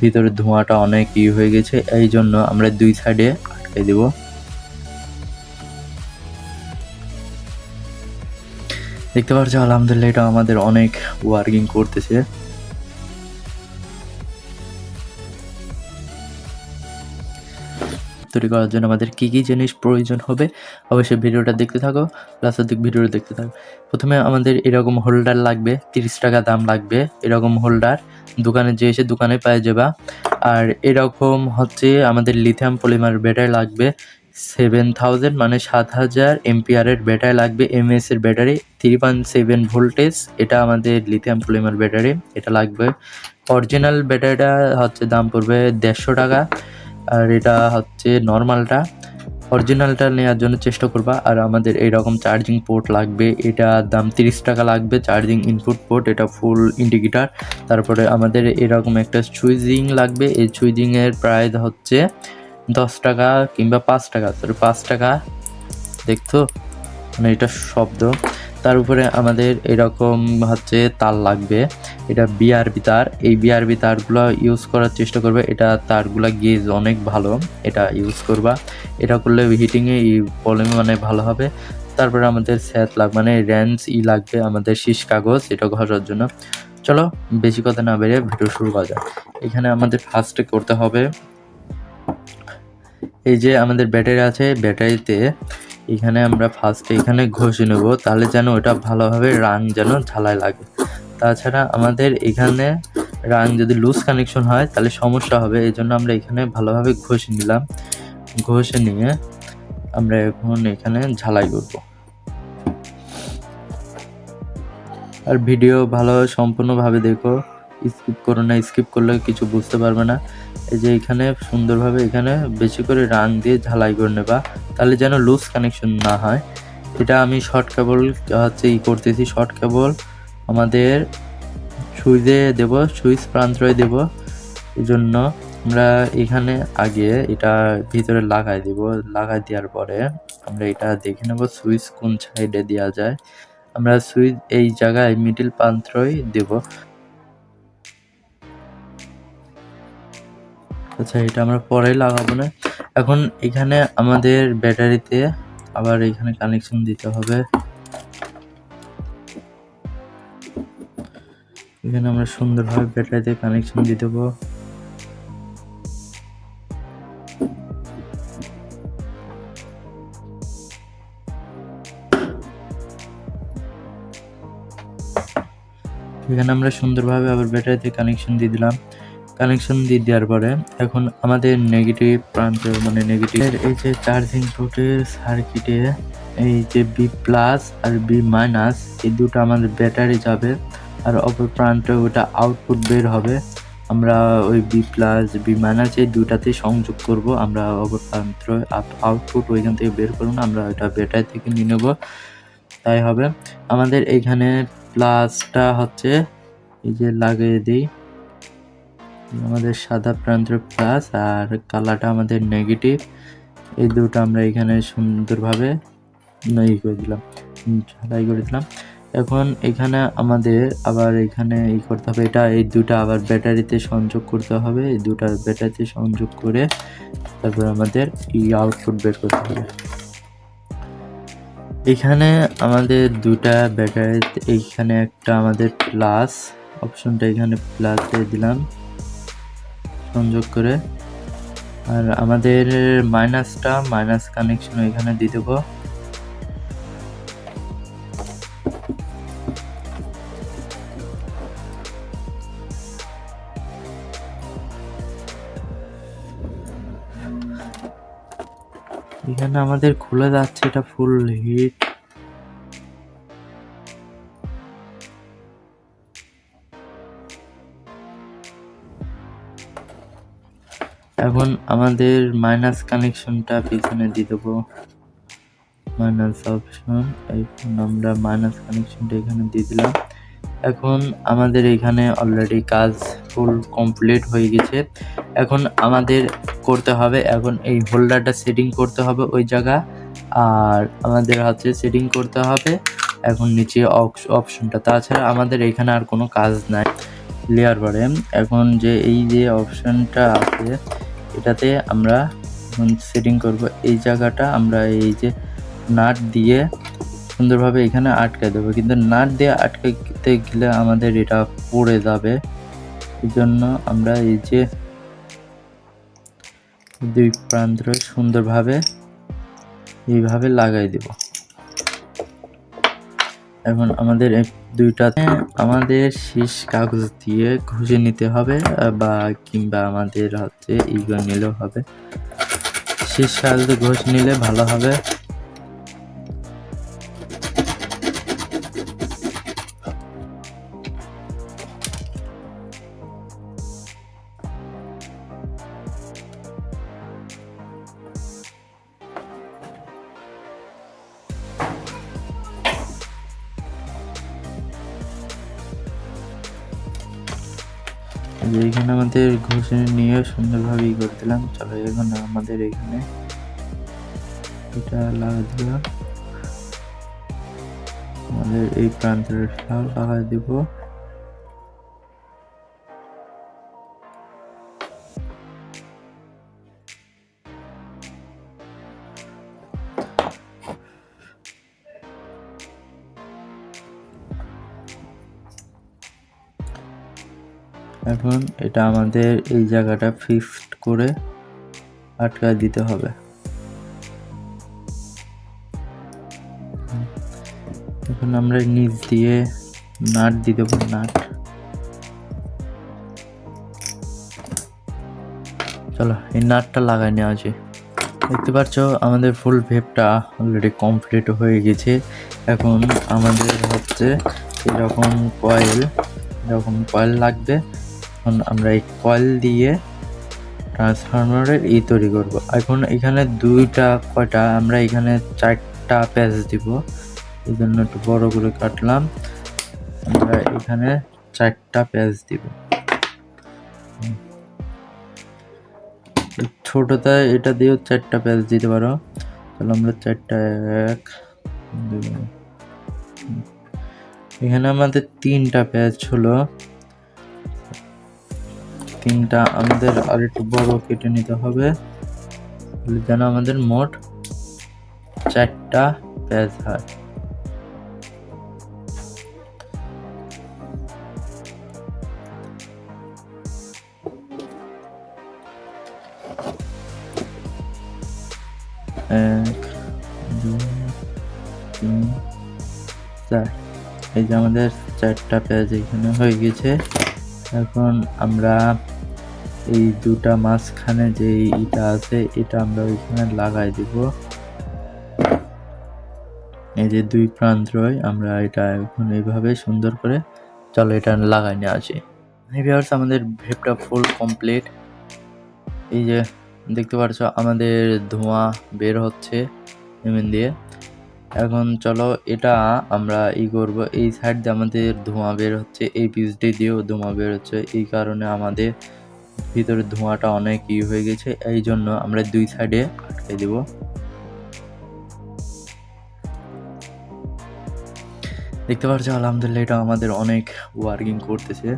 ভিতরে ধোঁয়াটা অনেক ই হয়ে গেছে এই জন্য আমরা দুই সাইডে আটকে দেব। দেখতে পাচ্ছ, আলহামদুলিল্লাহ এটা আমাদের অনেক ওয়ার্কিং করতেছে। তৈরি করার জন্য আমাদের কী কী জিনিস প্রয়োজন হবে, অবশ্যই ভিডিওটা দেখতে থাকো লাস্টের দিক ভিডিওটা দেখতে থাকো। প্রথমে আমাদের এরকম হোল্ডার লাগবে, তিরিশ টাকা দাম লাগবে, এরকম হোল্ডার দোকানে যে এসে দোকানে পাওয়া যাবা। আর এরকম হচ্ছে আমাদের লিথিয়াম পলিমার ব্যাটারি লাগবে সেভেন থাউজেন্ড মানে সাত হাজার এমপিআরের ব্যাটারি লাগবে এমএস এর battery three point seven voltage এটা আমাদের লিথিয়াম পলিমার ব্যাটারি এটা লাগবে। অরিজিনাল ব্যাটারিটা হচ্ছে দাম পড়বে দেড়শো টাকা। আর এটা হচ্ছে নর্মালটা অরিজিনালটা নেওয়ার জন্য চেষ্টা করবা। আর আমাদের এইরকম চার্জিং পোর্ট লাগবে। এটা দাম তিরিশ টাকা লাগবে চার্জিং ইনপুট পোর্ট এটা ফুল ইন্ডিকেটার তারপরে আমাদের এরকম একটা সুইজিং লাগবে। এই সুইজিংয়ের প্রাইস হচ্ছে দশ টাকা কিংবা পাঁচ টাকা। সরি পাঁচ টাকা দেখতো মানে এটা শব্দ। তার উপরে আমাদের এরকম হচ্ছে তার লাগবে। এটা বিআরবি তার। এই বিআরবি তারগুলো ইউজ করার চেষ্টা করবে। এটা তারগুলা গেজ অনেক ভালো। এটা ইউজ করবা। এটা করলে হিটিংয়ে এই প্রবলেমে মানে ভালো হবে। তারপরে আমাদের স্যাত লাগবে মানে র্যান্স ই লাগবে আমাদের শীষ কাগজ এটা ঘষার জন্য। চলো, বেশি কথা না বেরিয়ে ভিডিও শুরু করা যাক। এখানে আমাদের ফার্স্টে করতে হবে। এই যে আমাদের ব্যাটারি আছে, ব্যাটারিতে এখানে আমরা ফার্স্টে এখানে ঘষে নেব, তাহলে যেন ওটা ভালোভাবে রান যেন ঝালাই লাগে। তাছাড়া আমাদের এখানে রান যদি লুজ কানেকশন হয়, তাহলে সমস্যা হবে এই জন্য আমরা এখানে ভালোভাবে ঘষে নিলাম। ঘষে নিয়ে আমরা এখন এখানে ঝালাই করব। আর ভিডিও ভালোভাবে সম্পূর্ণভাবে দেখো। স্কিপ করো না, স্কিপ করলে কিছু বুঝতে পারবে না। এই যে এখানে সুন্দরভাবে এখানে বেশি করে রান দিয়ে ঝালাই করে নেবা, তাহলে যেন লুজ কানেকশন না হয়। এটা আমি শর্ট কেবল হচ্ছে ই করতেছি শর্ট কেবল আমাদের সুইচে দেব, সুইচ প্রান্তরে দেব। এই জন্য আমরা এখানে আগে এটা ভিতরে লাগাই দেব, লাগাই দেওয়ার পরে আমরা এটা দেখে নেব সুইচ কোন সাইডে দেওয়া যায়। আমরা সুইচ এই জায়গায় মিডিল প্রান্তরই দেব। আচ্ছা এটা আমরা পরে লাগাবো না। এখন এখানে আমাদের ব্যাটারিতে আবার এখানে কানেকশন দিতে হবে। এখানে আমরা সুন্দরভাবে ব্যাটারিতে কানেকশন দিয়ে দেবো। এখানে আমরা সুন্দরভাবে আবার ব্যাটারিতে কানেকশন দিয়ে দিলাম। কানেকশন দিয়ে দেওয়ার পরে এখন আমাদের নেগেটিভ প্রান্ত মানে নেগেটিভ এই যে চার্জিং পোর্টের সার্কিটে এই যে বি প্লাস আর বি মাইনাস এই দুটো আমাদের ব্যাটারি যাবে আর অপর প্রান্তে ওটা আউটপুট বের হবে। আমরা ওই বি প্লাস বি মাইনাস এই দুটাতে সংযোগ করব। আমরা অপর প্রান্ত আউটপুট ওইখান থেকে বের করুন, আমরা ওটা ব্যাটারি থেকে নিয়ে নেব। তাই হবে। আমাদের এইখানে প্লাসটা হচ্ছে, এই যে লাগিয়ে দিই। আমাদের সাদা প্রান্তের প্লাস আর কালারটা আমাদের নেগেটিভ এই দুটো আমরা এখানে সুন্দরভাবে ই করে দিলাম, ঝালাই করে দিলাম। এখন এখানে আমাদের আবার এখানে ই করতে হবে, এটা এই দুটো আবার ব্যাটারিতে সংযোগ করতে হবে, এই দুটা ব্যাটারিতে সংযোগ করে তারপর আমাদের ই আউটপুট বের করতে হবে। এখানে আমাদের দুটা ব্যাটারি এইখানে একটা আমাদের প্লাস অপশনটা এখানে প্লাসে দিলাম। সংযোগ করে। আর আমাদের মাইনাসটা, মাইনাস কানেকশন এখানে দিয়ে দেবো। এখানে আমাদের খুলে যাচ্ছে, এটা ফুল হিট এখন আমাদের মাইনাস কানেকশনটা পিছনে দিয়ে দেবো। মাইনাস অপশন এখন আমরা মাইনাস কানেকশনটা এখানে দিয়ে দিলাম। এখন আমাদের এখানে অলরেডি কাজ ফুল কমপ্লিট হয়ে গেছে। এখন আমাদের করতে হবে, এখন এই হোল্ডারটা সেটিং করতে হবে ওই জায়গা। আর আমাদের হচ্ছে সেটিং করতে হবে, এখন নিচে অপশনটা তাছাড়া আমাদের এখানে আর কোনো কাজ নাই লেয়ার বারে এখন যে এই যে অপশনটা আছে এটাতে আমরা সেটিং করব। এই জায়গাটা আমরা এই যে নাট দিয়ে সুন্দরভাবে এখানে আটকে দেবো। কিন্তু নাট দিয়ে আটকাতে গেলে আমাদের এটা পড়ে যাবে। এই জন্য আমরা এই যে দুই প্রান্ত সুন্দরভাবে এইভাবে লাগাই দেব। এখন আমাদের দুইটাতে আমাদের শীষ কাগজ দিয়ে ঘষে নিতে হবে, বা কিংবা আমাদের হচ্ছে ইগো নিলেও হবে। শীষ কাগজ ঘুষ নিলে ভালো হবে। যে এখানে আমাদের ঘষে নিয়ে সুন্দরভাবে ই করে দিলাম চলো এখন আমাদের এখানে এটা লাগাই দিলাম। আমাদের এই প্রান্তের লাগাই দিব। এখন এটা আমাদের এই জায়গাটা ফিক্সড করে আটকা দিতে হবে। এখন আমরা নিচ দিয়ে নাট দিয়ে দেবো, নাট। চলো, এই নাটটা লাগাই নেওয়া আছে দেখতে পাচ্ছ, আমাদের ফুল ভেপটা অলরেডি কমপ্লিট হয়ে গেছে। এখন আমাদের হচ্ছে এরকম কয়েল এরকম কয়েল লাগবে। এখন আমরা এই কয়েল দিয়ে ট্রান্সফরমারের ই তৈরি করব। এখন এখানে দুইটা, কয়টা, আমরা এখানে চারটা প্যাচ দিব। এই জন্য একটু বড় করে কাটলাম। আমরা এখানে চারটা প্যাচ দিব। ছোটটা, এটা দিয়েও চারটা প্যাচ দিতে পারো। তাহলে আমরা চারটা, এক এখানে আমাদের তিনটা প্যাচ হলো। তিনটা আমাদের আর একটু বড় কেটে নিতে হবে। যেন আমাদের মোট চারটা প্যাচ হয়। এক দুই তিন, চার। এই যে আমাদের চারটা পেঁয়াজ এখানে হয়ে গেছে। এখন আমরা এই দুটা মাঝখানে যে ইটা আছে, এটা আমরা ওইখানে লাগাই দিব। এই যে দুই প্রান্তই আমরা এটা এখন এইভাবে সুন্দর করে, চলো এটা লাগাই নিয়ে আসি। ভিউয়ার্স, আমাদের ভেপটা ফুল কমপ্লিট। এই যে দেখতে পাচ্ছ আমাদের ধোঁয়া বের হচ্ছে, এমন দিয়ে। এখন চলো, এটা আমরা ই করব। এই সাইড দিয়ে আমাদের ধোঁয়া বের হচ্ছে, এই পিসডি দিয়েও ধোঁয়া বের হচ্ছে। এই কারণে আমাদের ভিতরে ধোঁয়াটা অনেক ই হয়ে গেছে, এই জন্য আমরা দুই সাইডে আটকে দেব। দেখতে পাচ্ছ আলহামদুলিল্লাহ, এটা আমাদের অনেক ওয়ার্কিং করতেছে।